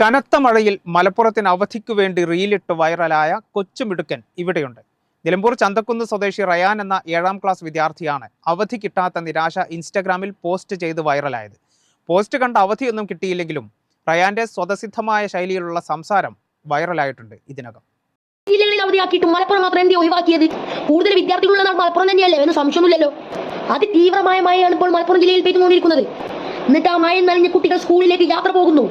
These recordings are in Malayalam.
കനത്ത മഴയിൽ മലപ്പുറത്തിന് അവധിക്കു വേണ്ടി റീലിട്ട് വൈറലായ കൊച്ചുമിടുക്കൻ ഇവിടെയുണ്ട്. നിലമ്പൂർ ചന്തക്കുന്ന് സ്വദേശി റയാൻ എന്ന ഏഴാം ക്ലാസ് വിദ്യാർത്ഥിയാണ് അവധി കിട്ടാത്ത നിരാശ ഇൻസ്റ്റഗ്രാമിൽ പോസ്റ്റ് ചെയ്ത് വൈറലായത്. പോസ്റ്റ് കണ്ട അവധിയൊന്നും കിട്ടിയില്ലെങ്കിലും റയാന്റെ സ്വതസിദ്ധമായ ശൈലിയിലുള്ള സംസാരം വൈറലായിട്ടുണ്ട് ഇതിനകം. ജില്ലകളിൽ അവധിയാക്കിയിട്ടും മലപ്പുറം മാത്രം എന്തി ഒഴിവാക്കിയത്? കൂടുതൽ വിദ്യാർത്ഥികളുള്ള നാട് മലപ്പുറം തന്നെയല്ലേ? എന്ന് സംശയമൊന്നുമില്ലല്ലോ. അതിതീവ്രമായ മഴയാണ് ഇപ്പോൾ മലപ്പുറം ജില്ലയിൽ പെയ്തുകൊണ്ടിരിക്കുന്നത്. എന്നിട്ട് ആ മഴ നനഞ്ഞ കുട്ടികൾ സ്കൂളിലേക്ക് യാത്ര പോകുന്നു.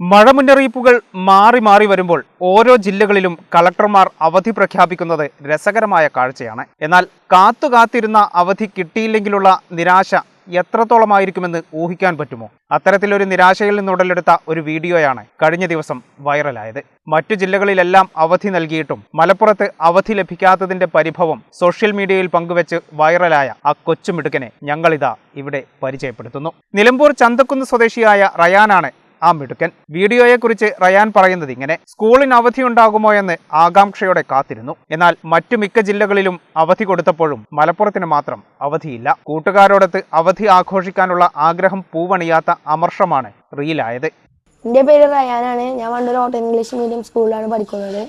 മഴ മുന്നറിയിപ്പുകൾ മാറി മാറി വരുമ്പോൾ ഓരോ ജില്ലകളിലും കളക്ടർമാർ അവധി പ്രഖ്യാപിക്കുന്നത് രസകരമായ കാഴ്ചയാണ്. എന്നാൽ കാത്തു കാത്തിരുന്ന അവധി കിട്ടിയില്ലെങ്കിലുള്ള നിരാശ എത്രത്തോളമായിരിക്കുമെന്ന് ഊഹിക്കാൻ പറ്റുമോ? അത്തരത്തിലൊരു നിരാശയിൽ നിന്ന് ഉടലെടുത്ത ഒരു വീഡിയോയാണ് കഴിഞ്ഞ ദിവസം വൈറലായത്. മറ്റു ജില്ലകളിലെല്ലാം അവധി നൽകിയിട്ടും മലപ്പുറത്ത് അവധി ലഭിക്കാത്തതിന്റെ പരിഭവം സോഷ്യൽ മീഡിയയിൽ പങ്കുവെച്ച് വൈറലായ ആ കൊച്ചുമിടുക്കനെ ഞങ്ങളിതാ ഇവിടെ പരിചയപ്പെടുത്തുന്നു. നിലമ്പൂർ ചന്തക്കുന്ന് സ്വദേശിയായ റയാനാണ് ആ മിടുക്കൻ. വീഡിയോയെക്കുറിച്ച് റയാൻ പറയുന്നത് ഇങ്ങനെ സ്കൂളിന് അവധിയുണ്ടാകുമോ എന്ന് ആകാംക്ഷയോടെ കാത്തിരുന്നു. എന്നാൽ മറ്റു മിക്ക ജില്ലകളിലും അവധി കൊടുത്തപ്പോഴും മലപ്പുറത്തിന് മാത്രം അവധിയില്ല. കൂട്ടുകാരോടൊത്ത് അവധി ആഘോഷിക്കാനുള്ള ആഗ്രഹം പൂവണിയാത്ത അമർഷമാണ് റീലായത്. എന്റെ പേര് റയാനാണ്. ഞാൻ വണ്ടൂർ ഓട്ടോ ഇംഗ്ലീഷ് മീഡിയം സ്കൂളിലാണ് പഠിക്കുന്നത്.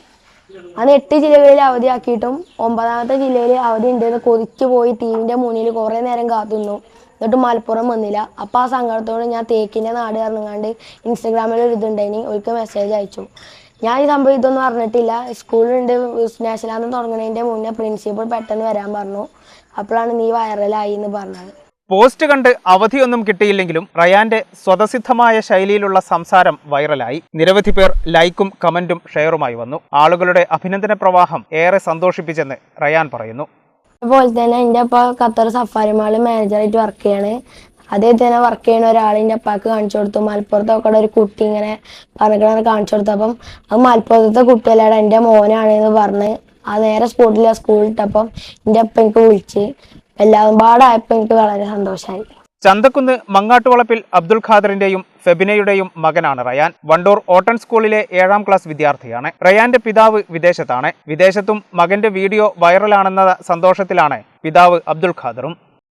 അന്ന് എട്ട് ജില്ലകളിൽ അവധിയാക്കിയിട്ടും ഒമ്പതാമത്തെ ജില്ലയിൽ അവധി ഉണ്ടെന്ന് കൊതിച്ചു പോയി ടീമിന്റെ മുന്നിൽ കുറേ നേരം കാത്തുനിന്നു എന്നിട്ട് മലപ്പുറം വന്നില്ല. അപ്പോൾ ആ സങ്കടത്തോട് ഞാൻ തേക്കിന്റെ നാട് ഇറങ്ങാണ്ട് ഇൻസ്റ്റഗ്രാമിൽ ഒരു ഇതുണ്ടായിനി. ഒരിക്കൽ മെസ്സേജ് അയച്ചു. ഞാൻ ഈ സംഭവം ഇതൊന്നും അറിഞ്ഞിട്ടില്ല. സ്കൂളുണ്ട് നാഷണലാന്ന് തുടങ്ങുന്നതിന്റെ മുന്നേ പ്രിൻസിപ്പൾ പെട്ടെന്ന് വരാൻ പറഞ്ഞു. അപ്പോഴാണ് നീ വൈറലായി എന്ന് പറഞ്ഞത്. പോസ്റ്റ് കണ്ട് അവധിയൊന്നും കിട്ടിയില്ലെങ്കിലും റയാന്റെ സ്വതസിദ്ധമായ ശൈലിയിലുള്ള സംസാരം വൈറലായി നിരവധി പേർ ലൈക്കും കമന്റും ഷെയറുമായി വന്നു. ആളുകളുടെ അഭിനന്ദന പ്രവാഹം ഏറെ സന്തോഷിപ്പിച്ചെന്ന് റയാൻ പറയുന്നു. അതുപോലെ തന്നെ എന്റെ അപ്പ ഖത്തർ സഫാരി മാളിൽ മാനേജറായിട്ട് വർക്ക് ചെയ്യാണ്. അതേ തന്നെ വർക്ക് ചെയ്യണ എന്റെ അപ്പാക്ക് കാണിച്ചു കൊടുത്തു. മലപ്പുറത്തൊക്കെ ഒരു കുട്ടി ഇങ്ങനെ പറഞ്ഞിട്ട് കാണിച്ചു കൊടുത്തു. അപ്പം അത് മലപ്പുറത്തെ കുട്ടിയല്ലാടെ എന്റെ മോനാണ് എന്ന് പറഞ്ഞ് ആ നേരെ സ്പോട്ടിൽ സ്കൂളിൽ ഇട്ടപ്പം എന്റെ അപ്പ എനിക്ക് വിളിച്ച്. എല്ലാവരും പാടായപ്പോൾ എനിക്ക് വളരെ സന്തോഷമായി ചന്തക്കുന്ന് മങ്ങാട്ടുവളപ്പിൽ അബ്ദുൽ ഖാദറിന്റെയും ഫെബിനയുടെയും മകനാണ് റയാൻ. വണ്ടൂർ ഓട്ടൺ സ്കൂളിലെ ഏഴാം ക്ലാസ് വിദ്യാർത്ഥിയാണ്. റയാന്റെ പിതാവ് വിദേശത്താണ്. വിദേശത്തും മകന്റെ വീഡിയോ വൈറലാണെന്ന സന്തോഷത്തിലാണ് പിതാവ് അബ്ദുൽ ഖാദറും.